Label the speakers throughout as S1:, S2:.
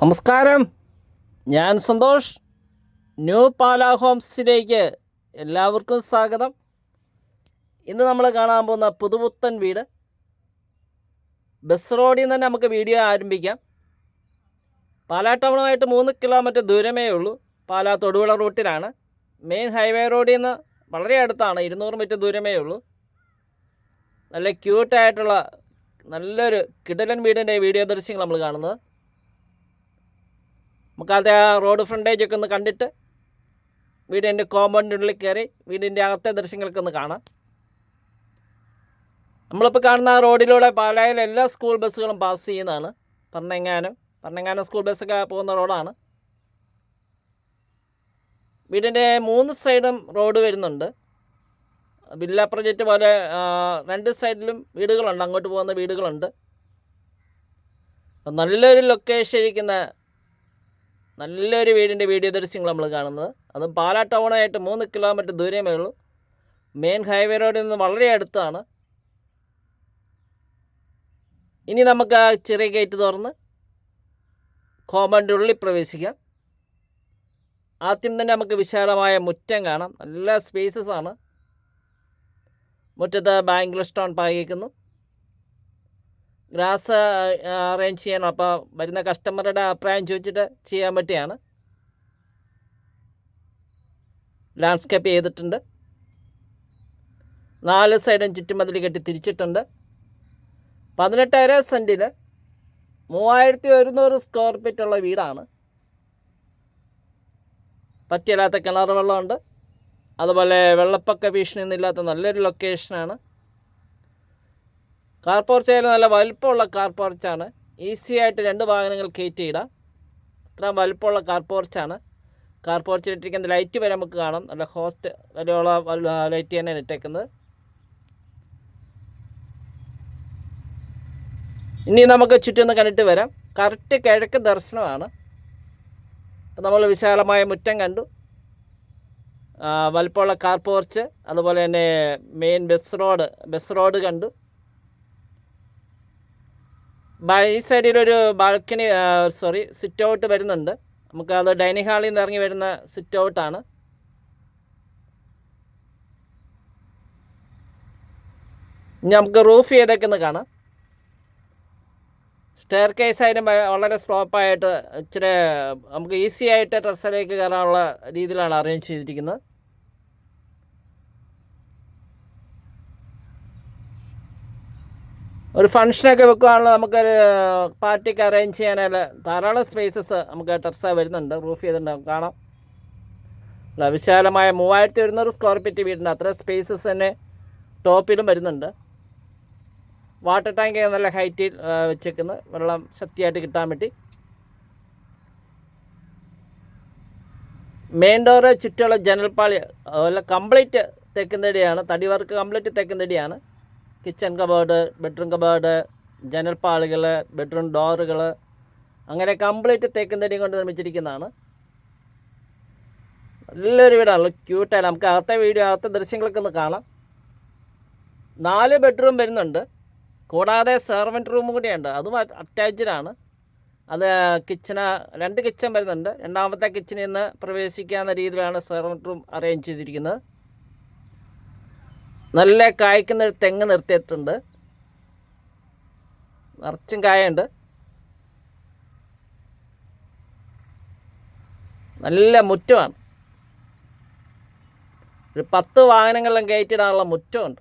S1: നമസ്കാരം. ഞാൻ സന്തോഷ്. ന്യൂ പാല ഹോംസിലേക്ക് എല്ലാവർക്കും സ്വാഗതം. ഇന്ന് നമ്മൾ കാണാൻ പോകുന്ന പുതുപുത്തൻ വീട്. ബസ് റോഡിൽ നിന്ന് തന്നെ നമുക്ക് വീഡിയോ ആരംഭിക്കാം. പാലാ ടൗണുമായിട്ട് മൂന്ന് കിലോമീറ്റർ ദൂരമേ ഉള്ളൂ. പാലാ തൊടുപുഴ റൂട്ടിലാണ്. മെയിൻ ഹൈവേ റോഡിൽ നിന്ന് വളരെ അടുത്താണ്. ഇരുന്നൂറ് മീറ്റർ ദൂരമേ ഉള്ളൂ. നല്ല ക്യൂട്ടായിട്ടുള്ള നല്ലൊരു കിടലൻ വീടിന്റെ വീഡിയോ ദൃശ്യങ്ങൾ നമ്മൾ കാണുന്നത്. നമുക്കത് ആ റോഡ് ഫ്രണ്ടേജ് ഒക്കെ ഒന്ന് കണ്ടിട്ട് വീടിന്റെ കോമ്പൗണ്ടിനുള്ളിൽ കയറി വീടിന്റെ അകത്തെ ദൃശ്യങ്ങളൊക്കെ ഒന്ന് കാണാം. നമ്മളിപ്പോൾ കാണുന്ന ആ റോഡിലൂടെ പാലായിൽ എല്ലാ സ്കൂൾ ബസ്സുകളും പാസ് ചെയ്യുന്നതാണ്. പറഞ്ഞെങ്ങാനും പറഞ്ഞെങ്ങാനും സ്കൂൾ ബസ്സൊക്കെ പോകുന്ന റോഡാണ് വീടിന്റെ മൂന്ന് സൈഡും റോഡ് വരുന്നുണ്ട്. വില്ല പ്രൊജക്റ്റ് പോലെ രണ്ട് സൈഡിലും വീടുകളുണ്ട്. അങ്ങോട്ട് പോകുന്ന വീടുകളുണ്ട്. നല്ലൊരു ലൊക്കേഷൻ ഇരിക്കുന്ന നല്ലൊരു വീടിന്റെ വീഡിയോ ദൃശ്യങ്ങൾ നമ്മൾ കാണുന്നത്. അതും പാലാ ടൗണായിട്ട് മൂന്ന് കിലോമീറ്റർ ദൂരമേ ഉള്ളൂ. മെയിൻ ഹൈവേ റോഡിൽ നിന്ന് വളരെ അടുത്താണ്. ഇനി നമുക്ക് ആ ചെറിയ ഗേറ്റ് തുറന്ന് കോമ്പൗണ്ടിന്റെ ഉള്ളിൽ പ്രവേശിക്കാം. ആദ്യം തന്നെ നമുക്ക് വിശാലമായ മുറ്റം കാണാം. നല്ല സ്പേസസ് ആണ്. മുറ്റത്ത് ബാംഗ്ലൂർ സ്റ്റോൺ പാകിക്കുന്നു ഗ്രാസ് അറേഞ്ച് ചെയ്യണം. അപ്പോൾ വരുന്ന കസ്റ്റമറുടെ അഭിപ്രായം ചോദിച്ചിട്ട് ചെയ്യാൻ പറ്റിയാണ്. ലാൻഡ്സ്കേപ്പ് ചെയ്തിട്ടുണ്ട്. നാല് സൈഡും ചുറ്റുമതിൽ കെട്ടി തിരിച്ചിട്ടുണ്ട്. പതിനെട്ടര സെന്റിൽ മൂവായിരത്തി ഒരുന്നൂറ് സ്ക്വയർ ഫീറ്റ് ഉള്ള വീടാണ്. പറ്റിയില്ലാത്ത കിണർ വെള്ളമുണ്ട്. അതുപോലെ വെള്ളപ്പൊക്ക ഭീഷണിയൊന്നും ഇല്ലാത്ത നല്ലൊരു ലൊക്കേഷനാണ് കാർ പോർച്ചായാലും നല്ല വലുപ്പമുള്ള കാർ പോർച്ചാണ് ഈസി ആയിട്ട് രണ്ട് വാഹനങ്ങൾ കയറ്റി ഇടാം. ഇത്രയും വലുപ്പമുള്ള കാർ പോർച്ചാണ് കാർ പോർച്ചിൽ ഇട്ടിരിക്കുന്ന ലൈറ്റ് വരെ നമുക്ക് കാണാം. നല്ല ഹോസ്റ്റ് വരെയുള്ള ലൈറ്റ് തന്നെയാണ് ഇട്ടേക്കുന്നത്. ഇനി നമുക്ക് ചുറ്റൊന്ന് കണ്ടിട്ട് വരാം. കറക്റ്റ് കിഴക്ക് ദർശനമാണ്. നമ്മൾ വിശാലമായ മുറ്റം കണ്ടു. വലുപ്പമുള്ള കാർ പോർച്ച് അതുപോലെ തന്നെ main bus road bus road കണ്ടു. ബ- സൈഡിലൊരു ബാൽക്കണി സോറി സിറ്റ് ഔട്ട് വരുന്നുണ്ട്. നമുക്ക് അത് ഡൈനിങ് ഹാളിൽ നിന്ന് ഇറങ്ങി വരുന്ന സിറ്റ് ഔട്ടാണ് ഇനി നമുക്ക് റൂഫ് ചെയ്തേക്കുന്ന കാണാം. സ്റ്റെയർ കേസ് ആയാലും വളരെ സ്ലോപ്പായിട്ട് ഇച്ചിരി നമുക്ക് ഈസി ആയിട്ട് ടെറസിലേക്ക് കയറാനുള്ള രീതിയിലാണ് അറേഞ്ച് ചെയ്തിരിക്കുന്നത്. ഒരു ഫംഗ്ഷനൊക്കെ വെക്കുകയാണെങ്കിൽ നമുക്കൊരു പാർട്ടിക്ക് അറേഞ്ച് ചെയ്യാനുള്ള ധാരാളം സ്പേസസ് നമുക്ക് ടെറസ വരുന്നുണ്ട് റൂഫ് ചെയ്തിട്ടുണ്ട് കാണാം. വിശാലമായ മൂവായിരത്തി ഒരുന്നൂറ് സ്ക്വയർ ഫീറ്റ് വീടുണ്ട് അത്ര സ്പേസസ് തന്നെ ടോപ്പിലും വരുന്നുണ്ട്. വാട്ടർ ടാങ്ക് നല്ല ഹൈറ്റിൽ വെച്ചേക്കുന്നത് വെള്ളം ശക്തിയായിട്ട് കിട്ടാൻ വേണ്ടി. മെയിൻ ഡോറ് ചുറ്റുമുള്ള ജനൽപ്പാളി അതുപോലെ കംപ്ലീറ്റ് തെക്കുന്നടിയാണ് തടി വർക്ക് കംപ്ലീറ്റ് തെക്കുന്നടിയാണ്. കിച്ചൺ കബേർഡ് ബെഡ്റൂം കബേർഡ് ജനൽപ്പാളുകൾ ബെഡ്റൂം ഡോറുകൾ അങ്ങനെ കംപ്ലീറ്റ് തേക്കുന്നടി കൊണ്ട് നിർമ്മിച്ചിരിക്കുന്നതാണ്. നല്ലൊരു വീടാണ് ക്യൂട്ടായാലും നമുക്ക് അകത്തെ വീഡിയോ അകത്തെ ദൃശ്യങ്ങളൊക്കെ ഒന്ന് കാണാം. നാല് ബെഡ്റൂം വരുന്നുണ്ട്. കൂടാതെ സെർവന്റ് റൂം കൂടിയുണ്ട്. അതും അറ്റാച്ച്ഡ് ആണ്. അത് കിച്ചണ് രണ്ട് കിച്ചൺ വരുന്നുണ്ട്. രണ്ടാമത്തെ കിച്ചണിൽ നിന്ന് പ്രവേശിക്കാവുന്ന രീതിയിലാണ് സെർവന്റ് റൂം അറേഞ്ച് ചെയ്തിരിക്കുന്നത്. നല്ല കായ്ക്കുന്ന ഒരു തെങ്ങ് നിർത്തിയിട്ടുണ്ട്. നിറച്ചും കായുണ്ട്. നല്ല മുറ്റമാണ്. ഒരു പത്ത് വാഹനങ്ങളിലും കയറ്റിടാനുള്ള മുറ്റമുണ്ട്.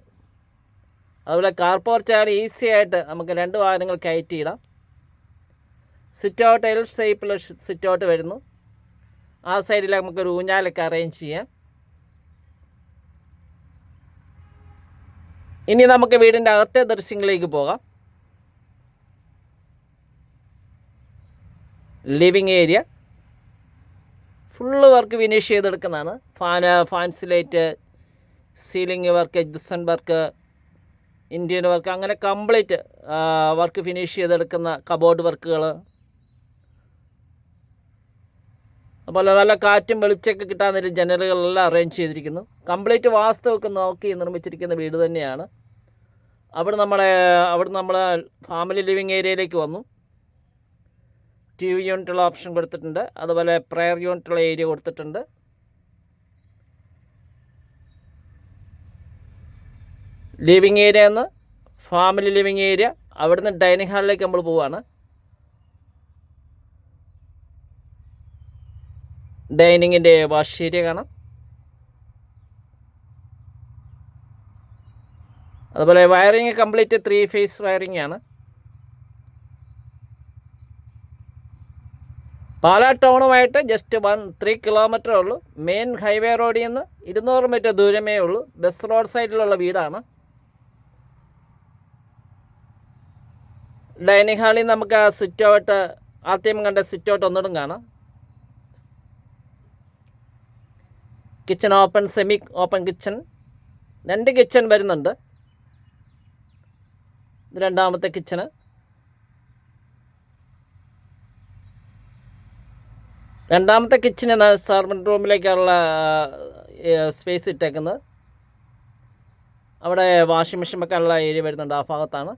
S1: അതുപോലെ കാർ പോർച്ചായാലും ഈസി ആയിട്ട് നമുക്ക് രണ്ട് വാഹനങ്ങൾ കയറ്റിയിടാം. സിറ്റ് ഔട്ട് എൽ ഷേപ്പിൽ സിറ്റ് ഔട്ട് വരുന്നു. ആ സൈഡിൽ നമുക്കൊരു ഊഞ്ഞാലൊക്കെ അറേഞ്ച് ചെയ്യാം. ഇനി നമുക്ക് വീടിന്റെ അകത്തെ ദൃശ്യങ്ങളിലേക്ക് പോകാം. Living area full work finish ചെയ്തെടുക്കുന്നതാണ്. Fan ഫാൻസിലേറ്റ് സീലിംഗ് വർക്ക് എഡ്ജസ്റ്റൻ വർക്ക് ഇന്ത്യൻ വർക്ക് അങ്ങനെ കംപ്ലീറ്റ് വർക്ക് ഫിനിഷ് ചെയ്തെടുക്കുന്ന കബോർഡ് വർക്കുകൾ അതുപോലെ നല്ല കാറ്റും വെളിച്ചമൊക്കെ കിട്ടാൻ നേരം ജനലുകളെല്ലാം അറേഞ്ച് ചെയ്തിരിക്കുന്നു. കംപ്ലീറ്റ് വാസ്തുവൊക്കെ നോക്കി നിർമ്മിച്ചിരിക്കുന്ന വീട് തന്നെയാണ്. അവിടെ നമ്മളെ അവിടെ നമ്മളെ ഫാമിലി ലിവിങ് ഏരിയയിലേക്ക് വന്നു. ടി വി യൂണിറ്റുള്ള ഓപ്ഷൻ കൊടുത്തിട്ടുണ്ട്. അതുപോലെ പ്രയർ യൂണിറ്റുള്ള ഏരിയ കൊടുത്തിട്ടുണ്ട്. ലിവിങ് ഏരിയ എന്ന് ഫാമിലി ലിവിങ് ഏരിയ അവിടുന്ന് ഡൈനിങ് ഹാളിലേക്ക് നമ്മൾ പോവാണ്. ഡൈനിങ്ങിന്റെ വാഷ് ഏരിയ കാണാം. അതുപോലെ wiring complete three phase wiring ആണ്. പാലാ ടൗണുമായിട്ട് ജസ്റ്റ് വൺ ത്രീ കിലോമീറ്റർ ഉള്ളൂ. മെയിൻ ഹൈവേ റോഡിൽ നിന്ന് ഇരുന്നൂറ് മീറ്റർ ദൂരമേ ഉള്ളൂ. ബസ് റോഡ് സൈഡിലുള്ള വീടാണ്. ഡൈനിങ് ഹാളിൽ നമുക്ക് ആ സിറ്റ് ഔട്ട് ആദ്യം കണ്ട സിറ്റ് ഔട്ട് ഒന്നിടും കാണാം. Kitchen open semi open kitchen രണ്ട് കിച്ചൺ വരുന്നുണ്ട്. രണ്ടാമത്തെ കിച്ചണ്. രണ്ടാമത്തെ കിച്ചൺ എന്നാണ് സർവന്റ് റൂമിലേക്കുള്ള സ്പേസ് ഇട്ടേക്കുന്നത്. അവിടെ വാഷിംഗ് മെഷീൻ വെക്കാനുള്ള ഏരിയ വരുന്നുണ്ട് ആ ഭാഗത്താണ്.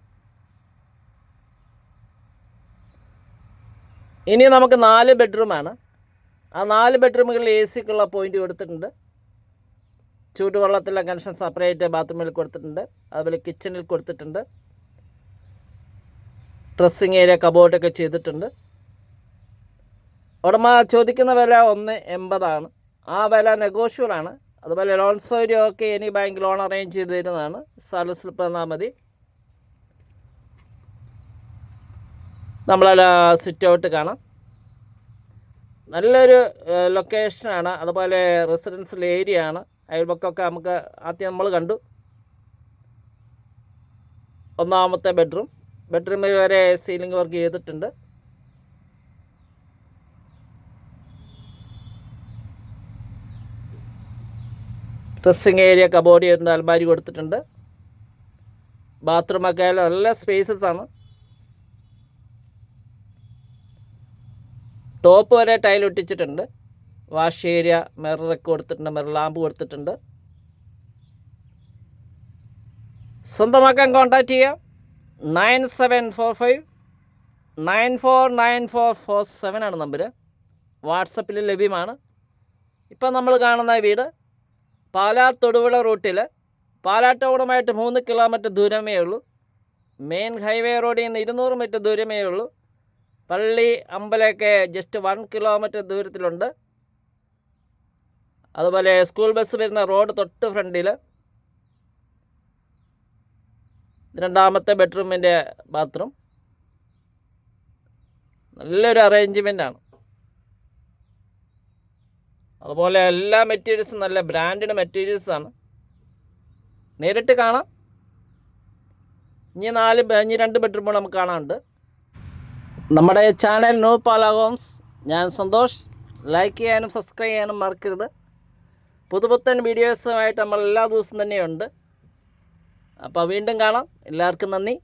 S1: ഇനി നമുക്ക് നാല് ബെഡ്റൂമാണ് ആ നാല് ബെഡ്റൂമുകളിൽ എ സിക്കുള്ള പോയിന്റ് കൊടുത്തിട്ടുണ്ട്. ചൂടുവെള്ളത്തിലെ കണക്ഷൻ സെപ്പറേറ്റ് ബാത്റൂമിൽ കൊടുത്തിട്ടുണ്ട്. അതുപോലെ കിച്ചണിൽ കൊടുത്തിട്ടുണ്ട്. ഡ്രസ്സിങ് ഏരിയ കബോർഡൊക്കെ ചെയ്തിട്ടുണ്ട്. ഉടമ ചോദിക്കുന്ന വില ഒന്ന് എൺപതാണ്. ആ വില നെഗോഷ്യബിളാണ് അതുപോലെ ലോൺ സൗകര്യമൊക്കെ എനി ബാങ്ക് ലോൺ അറേഞ്ച് ചെയ്ത് തരുന്നതാണ് സ്ഥല സ്ലിപ്പ് തന്നാൽ മതി. നമ്മളെ സിറ്റ് ഔട്ട് കാണാം. നല്ലൊരു ലൊക്കേഷനാണ് അതുപോലെ റെസിഡൻഷ്യൽ ഏരിയ ആണ്. അയൽപക്കമൊക്കെ നമുക്ക് ആദ്യം നമ്മൾ കണ്ടു. ഒന്നാമത്തെ ബെഡ്റൂം ബെഡ്റൂമിൽ വരെ സീലിംഗ് വർക്ക് ചെയ്തിട്ടുണ്ട്. ഡ്രസ്സിങ് ഏരിയ കബോർഡ് ചെയ്തിട്ടുണ്ട് അൽമാരി കൊടുത്തിട്ടുണ്ട്. ബാത്റൂമൊക്കെ നല്ല സ്പേസസ് ആണ്. ടോപ്പ് വരെ ടൈൽ ഒട്ടിച്ചിട്ടുണ്ട്. വാഷ് ഏരിയ മിററൊക്കെ കൊടുത്തിട്ടുണ്ട് മിറർ ലാമ്പ് കൊടുത്തിട്ടുണ്ട്. സ്വന്തമാക്കാൻ കോൺടാക്റ്റ് ചെയ്യാം. Nine seven four five nine four nine four four seven ആണ് നമ്പർ വാട്സപ്പിൽ ലഭ്യമാണ്. ഇപ്പം നമ്മൾ കാണുന്ന വീട് പാലാ തൊടുപുഴ റൂട്ടിൽ പാലാ ടൗണുമായിട്ട് മൂന്ന് കിലോമീറ്റർ ദൂരമേ ഉള്ളൂ. മെയിൻ ഹൈവേ റോഡിൽ നിന്ന് ഇരുന്നൂറ് മീറ്റർ ദൂരമേ ഉള്ളൂ. പള്ളി അമ്പലമൊക്കെ ജസ്റ്റ് വൺ കിലോമീറ്റർ ദൂരത്തിലുണ്ട്. അതുപോലെ സ്കൂൾ ബസ് വരുന്ന റോഡ് തൊട്ട് ഫ്രണ്ടിൽ രണ്ടാമത്തെ ബെഡ്റൂമിന്റെ ബാത്റൂം. നല്ലൊരു അറേഞ്ച്മെന്റ് ആണ് അതുപോലെ എല്ലാ മെറ്റീരിയൽസും നല്ല ബ്രാൻഡഡ് മെറ്റീരിയൽസാണ്. നേരിട്ട് കാണാം. ഇനി നാല് ഇനി രണ്ട് ബെഡ്റൂം നമുക്ക് കാണാനുണ്ട്. നമ്മുടെ ചാനൽ നോ പാല ഹോംസ്. ഞാൻ സന്തോഷ്. ലൈക്ക് ചെയ്യാനും സബ്സ്ക്രൈബ് ചെയ്യാനും മറക്കരുത്. പുതുപുത്തൻ വീഡിയോസുമായിട്ട് നമ്മൾ എല്ലാ ദിവസവും തന്നെയുണ്ട്. അപ്പോൾ വീണ്ടും കാണാം. എല്ലാവർക്കും നന്ദി.